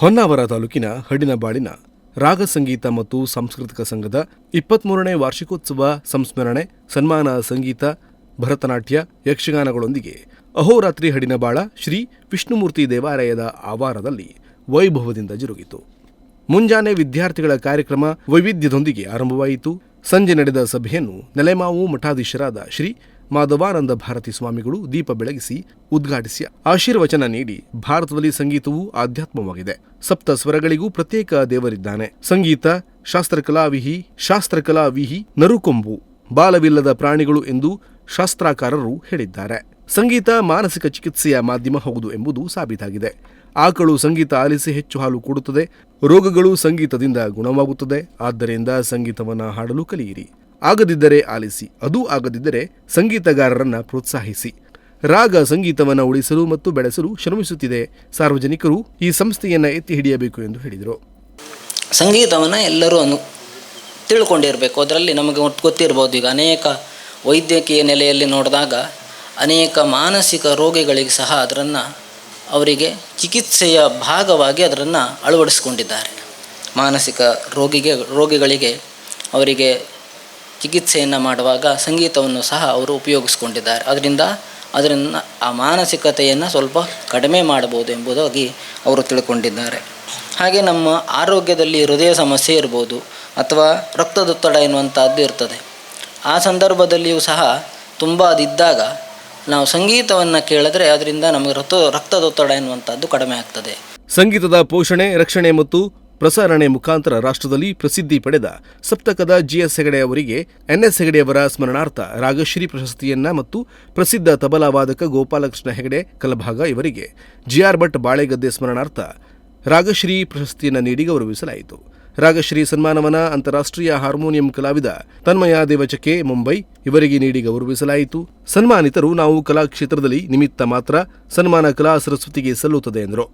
ಹೊನ್ನಾವರ ತಾಲೂಕಿನ ಹಡಿನಬಾಳಿನ ರಾಗ ಸಂಗೀತ ಮತ್ತು ಸಾಂಸ್ಕೃತಿಕ ಸಂಘದ ಇಪ್ಪತ್ಮೂರನೇ ವಾರ್ಷಿಕೋತ್ಸವ ಸಂಸ್ಮರಣೆ, ಸನ್ಮಾನ ಸಂಗೀತ, ಭರತನಾಟ್ಯ, ಯಕ್ಷಗಾನಗಳೊಂದಿಗೆ ಅಹೋರಾತ್ರಿ ಹಡಿನಬಾಳ ಶ್ರೀ ವಿಷ್ಣುಮೂರ್ತಿ ದೇವಾಲಯದ ಆವಾರದಲ್ಲಿ ವೈಭವದಿಂದ ಜರುಗಿತು. ಮುಂಜಾನೆ ವಿದ್ಯಾರ್ಥಿಗಳ ಕಾರ್ಯಕ್ರಮ ವೈವಿಧ್ಯದೊಂದಿಗೆ ಆರಂಭವಾಯಿತು. ಸಂಜೆ ನಡೆದ ಸಭೆಯನ್ನು ನೆಲೆಮಾವು ಮಠಾಧೀಶರಾದ ಶ್ರೀ ಮಾಧವಾನಂದ ಭಾರತಿ ಸ್ವಾಮಿಗಳು ದೀಪ ಬೆಳಗಿಸಿ ಉದ್ಘಾಟಿಸಿ ಆಶೀರ್ವಚನ ನೀಡಿ ಭಾರತದಲ್ಲಿ ಸಂಗೀತವು ಆಧ್ಯಾತ್ಮವಾಗಿದೆ. ಸಪ್ತ ಸ್ವರಗಳಿಗೂ ಪ್ರತ್ಯೇಕ ದೇವರಿದ್ದಾನೆ. ಸಂಗೀತ, ಶಾಸ್ತ್ರಕಲಾವಿಹಿ ಶಾಸ್ತ್ರಕಲಾವಿಹಿ ನರುಕೊಂಬು, ಬಾಲವಿಲ್ಲದ ಪ್ರಾಣಿಗಳು ಎಂದು ಶಾಸ್ತ್ರಾಕಾರರು ಹೇಳಿದ್ದಾರೆ. ಸಂಗೀತ ಮಾನಸಿಕ ಚಿಕಿತ್ಸೆಯ ಮಾಧ್ಯಮ ಹೌದು ಎಂಬುದು ಸಾಬೀತಾಗಿದೆ. ಆಕಳು ಸಂಗೀತ ಆಲಿಸಿ ಹೆಚ್ಚು ಹಾಲು ಕೊಡುತ್ತದೆ. ರೋಗಗಳು ಸಂಗೀತದಿಂದ ಗುಣವಾಗುತ್ತದೆ. ಆದ್ದರಿಂದ ಸಂಗೀತವನ್ನು ಹಾಡಲು ಕಲಿಯಿರಿ. ಆಗದಿದ್ದರೆ ಆಲಿಸಿ, ಅದೂ ಆಗದಿದ್ದರೆ ಸಂಗೀತಗಾರರನ್ನು ಪ್ರೋತ್ಸಾಹಿಸಿ. ರಾಗ ಸಂಗೀತವನ್ನು ಉಳಿಸಲು ಮತ್ತು ಬೆಳೆಸಲು ಶ್ರಮಿಸುತ್ತಿದೆ. ಸಾರ್ವಜನಿಕರು ಈ ಸಂಸ್ಥೆಯನ್ನು ಎತ್ತಿ ಹಿಡಿಯಬೇಕು ಎಂದು ಹೇಳಿದರು. ಸಂಗೀತವನ್ನು ಎಲ್ಲರೂ ಅನು, ತಿಳ್ಕೊಂಡಿರಬೇಕು. ಅದರಲ್ಲಿ ನಮಗೆ ಗೊತ್ತಿರ್ಬೋದು ಈಗ ಅನೇಕ ವೈದ್ಯಕೀಯ ನೆಲೆಯಲ್ಲಿ ನೋಡಿದಾಗ ಅನೇಕ ಮಾನಸಿಕ ರೋಗಿಗಳಿಗೆ ಸಹ ಅದರನ್ನು ಅವರಿಗೆ ಚಿಕಿತ್ಸೆಯ ಭಾಗವಾಗಿ ಅದರನ್ನು ಅಳವಡಿಸಿಕೊಂಡಿದ್ದಾರೆ. ಮಾನಸಿಕ ರೋಗಿಗೆ, ರೋಗಿಗಳಿಗೆ ಅವರಿಗೆ ಚಿಕಿತ್ಸೆಯನ್ನು ಮಾಡುವಾಗ ಸಂಗೀತವನ್ನು ಸಹ ಅವರು ಉಪಯೋಗಿಸ್ಕೊಂಡಿದ್ದಾರೆ. ಅದರಿಂದ ಅದರಿಂದ ಆ ಮಾನಸಿಕತೆಯನ್ನು ಸ್ವಲ್ಪ ಕಡಿಮೆ ಮಾಡಬಹುದು ಎಂಬುದಾಗಿ ಅವರು ತಿಳ್ಕೊಂಡಿದ್ದಾರೆ. ಹಾಗೆ ನಮ್ಮ ಆರೋಗ್ಯದಲ್ಲಿ ಹೃದಯ ಸಮಸ್ಯೆ ಇರ್ಬೋದು ಅಥವಾ ರಕ್ತದೊತ್ತಡ ಎನ್ನುವಂಥದ್ದು ಇರ್ತದೆ. ಆ ಸಂದರ್ಭದಲ್ಲಿಯೂ ಸಹ ತುಂಬ ಅದಿದ್ದಾಗ ನಾವು ಸಂಗೀತವನ್ನು ಕೇಳಿದ್ರೆ ಅದರಿಂದ ನಮಗೆ ರಕ್ತ, ರಕ್ತದೊತ್ತಡ ಎನ್ನುವಂಥದ್ದು ಕಡಿಮೆ ಆಗ್ತದೆ. ಸಂಗೀತದ ಪೋಷಣೆ, ರಕ್ಷಣೆ ಮತ್ತು ಪ್ರಸಾರಣೆ ಮುಖಾಂತರ ರಾಷ್ಟ್ರದಲ್ಲಿ ಪ್ರಸಿದ್ಧಿ ಪಡೆದ ಸಪ್ತಕದ ಜಿಎಸ್ ಹೆಗಡೆ ಅವರಿಗೆ ಎನ್ಎಸ್ ಹೆಗಡೆಯವರ ಸ್ಮರಣಾರ್ಥ ರಾಗಶ್ರೀ ಪ್ರಶಸ್ತಿಯನ್ನ ಮತ್ತು ಪ್ರಸಿದ್ಧ ತಬಲಾವಾದಕ ಗೋಪಾಲಕೃಷ್ಣ ಹೆಗಡೆ ಕಲಭಾಗ ಇವರಿಗೆ. ಜಿಆರ್ ಭಟ್ ಬಾಳೆಗದ್ದೆ ಸ್ಮರಣಾರ್ಥ ರಾಗಶ್ರೀ ಪ್ರಶಸ್ತಿಯನ್ನು ನೀಡಿ ಗೌರವಿಸಲಾಯಿತು. ರಾಗಶ್ರೀ ಸನ್ಮಾನವನ ಅಂತಾರಾಷ್ಟ್ರೀಯ ಹಾರ್ಮೋನಿಯಂ ಕಲಾವಿದ ತನ್ಮಯ ದೇವಚಕೆ ಮುಂಬೈ ಇವರಿಗೆ ನೀಡಿ ಗೌರವಿಸಲಾಯಿತು. ಸನ್ಮಾನಿತರು ನಾವು ಕಲಾಕ್ಷೇತ್ರದಲ್ಲಿ ನಿಮಿತ್ತ ಮಾತ್ರ ಸನ್ಮಾನ ಕಲಾ ಸರಸ್ವತಿಗೆ ಸಲ್ಲುತ್ತದೆ ಎಂದರು.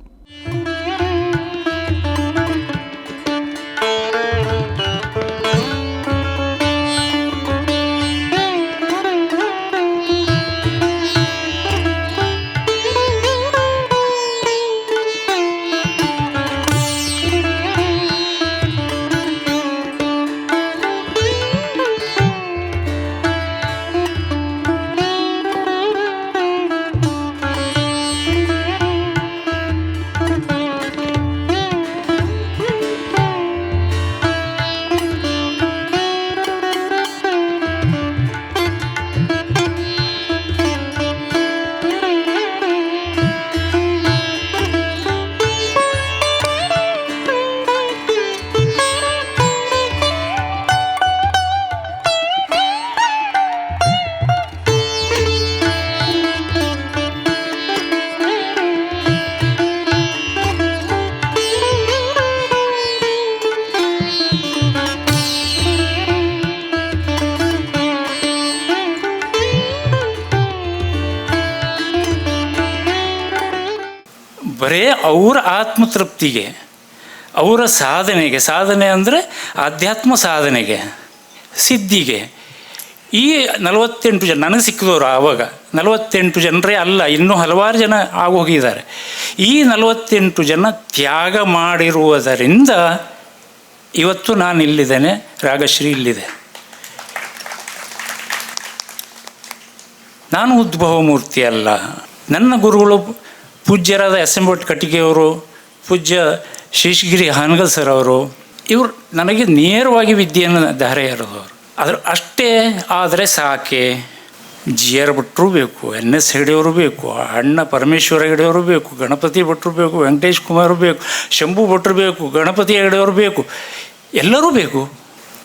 ಬರೇ ಅವರ ಆತ್ಮತೃಪ್ತಿಗೆ, ಅವರ ಸಾಧನೆಗೆ, ಸಾಧನೆ ಅಂದರೆ ಆಧ್ಯಾತ್ಮ ಸಾಧನೆಗೆ, ಸಿದ್ಧಿಗೆ. ಈ ನಲವತ್ತೆಂಟು ಜನ, ನನಗೆ ಸಿಕ್ಕಿದವರು ಆವಾಗ ನಲವತ್ತೆಂಟು ಜನರೇ ಅಲ್ಲ, ಇನ್ನೂ ಹಲವಾರು ಜನ ಆಗೋಗಿದ್ದಾರೆ. ಈ ನಲವತ್ತೆಂಟು ಜನ ತ್ಯಾಗ ಮಾಡಿರುವುದರಿಂದ ಇವತ್ತು ನಾನು ಇಲ್ಲಿದ್ದೇನೆ, ರಾಗಶ್ರೀ ಇಲ್ಲಿದೆ. ನಾನು ಉದ್ಭವ ಮೂರ್ತಿ ಅಲ್ಲ. ನನ್ನ ಗುರುಗಳು ಪೂಜ್ಯರಾದ ಎಸ್ ಎಂ ಭಟ್ ಕಟ್ಟಿಗೆಯವರು, ಪೂಜ್ಯ ಶೇಷಗಿರಿ ಹಾನಗಲ್ ಸರ್ ಅವರು, ಇವರು ನನಗೆ ನೇರವಾಗಿ ವಿದ್ಯೆಯನ್ನು ಧಾರೆ ಎರೆದವರು. ಅದ್ರ ಅಷ್ಟೇ ಆದರೆ ಸಾಕೆ. ಜಿ ಆರ್ ಭಟ್ರು ಬೇಕು, ಎನ್ ಎಸ್ ಹೆಗಡೆಯವರು ಬೇಕು, ಅಣ್ಣ ಪರಮೇಶ್ವರ ಹೆಗಡೆಯವರು ಬೇಕು, ಗಣಪತಿ ಭಟ್ರು ಬೇಕು, ವೆಂಕಟೇಶ್ ಕುಮಾರ್ ಬೇಕು, ಶಂಭು ಭಟ್ರು ಬೇಕು, ಗಣಪತಿ ಹೆಗಡೆಯವರು ಬೇಕು, ಎಲ್ಲರೂ ಬೇಕು.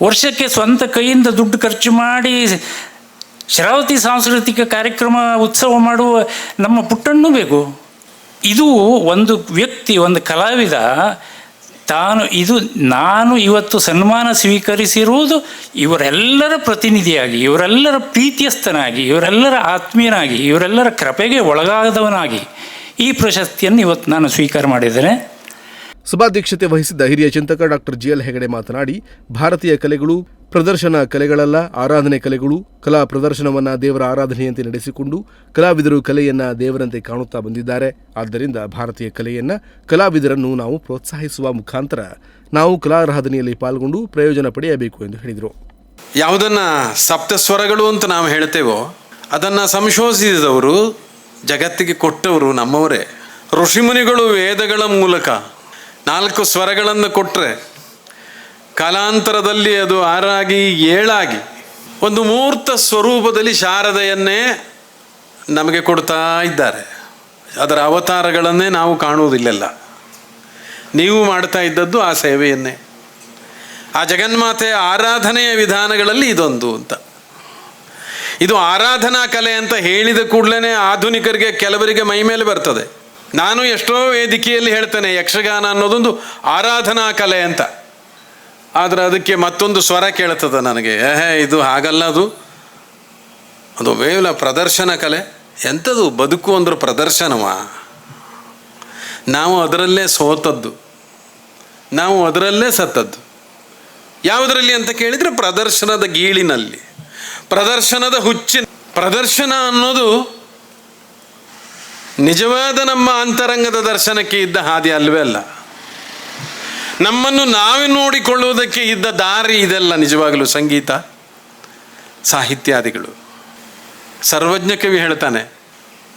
ವರ್ಷಕ್ಕೆ ಸ್ವಂತ ಕೈಯಿಂದ ದುಡ್ಡು ಖರ್ಚು ಮಾಡಿ ಶರಾವತಿ ಸಾಂಸ್ಕೃತಿಕ ಕಾರ್ಯಕ್ರಮ, ಉತ್ಸವ ಮಾಡುವ ನಮ್ಮ ಪುಟ್ಟಣ್ಣು ಬೇಕು. ಇದು ಒಂದು ವ್ಯಕ್ತಿ, ಒಂದು ಕಲಾವಿದ ತಾನು ಇದು ನಾನು ಇವತ್ತು ಸನ್ಮಾನ ಸ್ವೀಕರಿಸಿರುವುದು ಇವರೆಲ್ಲರ ಪ್ರತಿನಿಧಿಯಾಗಿ, ಇವರೆಲ್ಲರ ಪ್ರೀತಿಯಸ್ಥನಾಗಿ, ಇವರೆಲ್ಲರ ಆತ್ಮೀಯನಾಗಿ, ಇವರೆಲ್ಲರ ಕೃಪೆಗೆ ಒಳಗಾದವನಾಗಿ ಈ ಪ್ರಶಸ್ತಿಯನ್ನು ಇವತ್ತು ನಾನು ಸ್ವೀಕಾರ ಮಾಡಿದ್ದೇನೆ. ಸಭಾಧ್ಯಕ್ಷತೆ ವಹಿಸಿದ್ದ ಹಿರಿಯ ಚಿಂತಕ ಡಾಕ್ಟರ್ ಜಿಎಲ್ ಹೆಗಡೆ ಮಾತನಾಡಿ, ಭಾರತೀಯ ಕಲೆಗಳು ಪ್ರದರ್ಶನ ಕಲೆಗಳಲ್ಲ, ಆರಾಧನೆ ಕಲೆಗಳು. ಕಲಾ ಪ್ರದರ್ಶನವನ್ನ ದೇವರ ಆರಾಧನೆಯಂತೆ ನಡೆಸಿಕೊಂಡು ಕಲಾವಿದರು ಕಲೆಯನ್ನ ದೇವರಂತೆ ಕಾಣುತ್ತಾ ಬಂದಿದ್ದಾರೆ. ಆದ್ದರಿಂದ ಭಾರತೀಯ ಕಲೆಯನ್ನ ಕಲಾವಿದರನ್ನು ನಾವು ಪ್ರೋತ್ಸಾಹಿಸುವ ಮುಖಾಂತರ ನಾವು ಕಲಾರಾಧನೆಯಲ್ಲಿ ಪಾಲ್ಗೊಂಡು ಪ್ರಯೋಜನ ಪಡೆಯಬೇಕು ಎಂದು ಹೇಳಿದರು. ಯಾವುದನ್ನು ಸಪ್ತ ಸ್ವರಗಳು ಅಂತ ನಾವು ಹೇಳ್ತೇವೋ, ಅದನ್ನು ಸಂಶೋಧಿಸಿದವರು ಜಗತ್ತಿಗೆ ಕೊಟ್ಟವರು ನಮ್ಮವರೇ. ಋಷಿಮುನಿಗಳು ವೇದಗಳ ಮೂಲಕ ನಾಲ್ಕು ಸ್ವರಗಳನ್ನು ಕೊಟ್ಟರೆ ಕಾಲಾಂತರದಲ್ಲಿ ಅದು ಆರಾಗಿ, ಏಳಾಗಿ ಒಂದು ಮೂರ್ತ ಸ್ವರೂಪದಲ್ಲಿ ಶಾರದೆಯನ್ನೇ ನಮಗೆ ಕೊಡ್ತಾ ಇದ್ದಾರೆ. ಅದರ ಅವತಾರಗಳನ್ನೇ ನಾವು ಕಾಣುವುದಿಲ್ಲೆಲ್ಲ. ನೀವು ಮಾಡ್ತಾ ಇದ್ದದ್ದು ಆ ಸೇವೆಯನ್ನೇ. ಆ ಜಗನ್ಮಾತೆಯ ಆರಾಧನೆಯ ವಿಧಾನಗಳಲ್ಲಿ ಇದೊಂದು ಅಂತ. ಇದು ಆರಾಧನಾ ಕಲೆ ಅಂತ ಹೇಳಿದ ಕೂಡಲೇ ಆಧುನಿಕರಿಗೆ, ಕೆಲವರಿಗೆ ಮೈ ಮೇಲೆ ಬರ್ತದೆ. ನಾನು ಎಷ್ಟೋ ವೇದಿಕೆಯಲ್ಲಿ ಹೇಳ್ತೇನೆ ಯಕ್ಷಗಾನ ಅನ್ನೋದೊಂದು ಆರಾಧನಾ ಕಲೆ ಅಂತ. ಆದರೆ ಅದಕ್ಕೆ ಮತ್ತೊಂದು ಸ್ವರ ಕೇಳ್ತದೆ ನನಗೆ. ಏಹೇ, ಇದು ಹಾಗಲ್ಲ ಅದು. ಅದು ವೇವಲ ಪ್ರದರ್ಶನ ಕಲೆ. ಎಂಥದು ಬದುಕು ಅಂದ್ರೆ ಪ್ರದರ್ಶನವಾ? ನಾವು ಅದರಲ್ಲೇ ಸೋತದ್ದು. ನಾವು ಅದರಲ್ಲೇ ಸತ್ತದ್ದು. ಯಾವುದರಲ್ಲಿ ಅಂತ ಕೇಳಿದರೆ ಪ್ರದರ್ಶನದ ಗೀಳಿನಲ್ಲಿ. ಪ್ರದರ್ಶನದ ಹುಚ್ಚಿನ ಪ್ರದರ್ಶನ ಅನ್ನೋದು ನಿಜವಾದ ನಮ್ಮ ಅಂತರಂಗದ ದರ್ಶನಕ್ಕೆ ಇದ್ದ ಹಾದಿ ಅಲ್ವೇ ಅಲ್ಲ. ನಮ್ಮನ್ನು ನಾವೇ ನೋಡಿಕೊಳ್ಳುವುದಕ್ಕೆ ಇದ್ದ ದಾರಿ ಇದೆಲ್ಲ ನಿಜವಾಗಲೂ ಸಂಗೀತ, ಸಾಹಿತ್ಯಾದಿಗಳು. ಸರ್ವಜ್ಞ ಕವಿ ಹೇಳ್ತಾನೆ,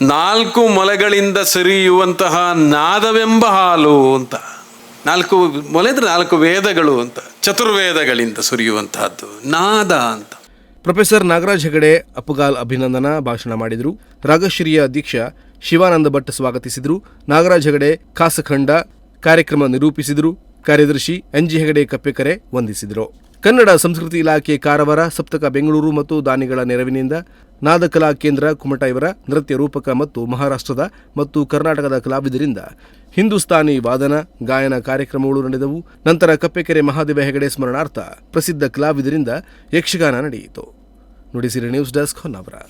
ನಾಲ್ಕು ಮೊಲೆಗಳಿಂದ ಸರಿಯುವಂತಹ ನಾದವೆಂಬ ಹಾಲು ಅಂತ. ನಾಲ್ಕು ಮೊಲೆ ಅಂದ್ರೆ ನಾಲ್ಕು ವೇದಗಳು ಅಂತ, ಚತುರ್ವೇದಗಳಿಂದ ಸುರಿಯುವಂತಹದ್ದು, ನಾದ ಅಂತ. ಪ್ರೊಫೆಸರ್ ನಾಗರಾಜ್ ಹೆಗಡೆ ಅಪ್ಪುಗಾಲ್ ಅಭಿನಂದನಾ ಭಾಷಣ ಮಾಡಿದರು. ರಾಗಶ್ರೀಯ ಅಧ್ಯಕ್ಷ ಶಿವಾನಂದ ಭಟ್ ಸ್ವಾಗತಿಸಿದರು. ನಾಗರಾಜ್ ಹೆಗಡೆ ಕಾಸಖಂಡ ಕಾರ್ಯಕ್ರಮ ನಿರೂಪಿಸಿದರು. ಕಾರ್ಯದರ್ಶಿ ಎನ್ಜಿ ಹೆಗಡೆ ಕಪ್ಪೆಕರೆ ವಂದಿಸಿದರು. ಕನ್ನಡ ಸಂಸ್ಕೃತಿ ಇಲಾಖೆ ಕಾರವಾರ, ಸಪ್ತಕ ಬೆಂಗಳೂರು ಮತ್ತು ದಾನಿಗಳ ನೆರವಿನಿಂದ ನಾದಕಲಾ ಕೇಂದ್ರ ಕುಮಟ ಇವರ ನೃತ್ಯ ರೂಪಕ ಮತ್ತು ಮಹಾರಾಷ್ಟ್ರದ ಮತ್ತು ಕರ್ನಾಟಕದ ಕಲಾವಿದರಿಂದ ಹಿಂದೂಸ್ತಾನಿ ವಾದನ, ಗಾಯನ ಕಾರ್ಯಕ್ರಮಗಳು ನಡೆದವು. ನಂತರ ಕಪ್ಪೆಕೆರೆ ಮಹಾದೇವ ಹೆಗಡೆ ಸ್ಮರಣಾರ್ಥ ಪ್ರಸಿದ್ಧ ಕಲಾವಿದರಿಂದ ಯಕ್ಷಗಾನ ನಡೆಯಿತು. Nudisiri news desk Honnavar.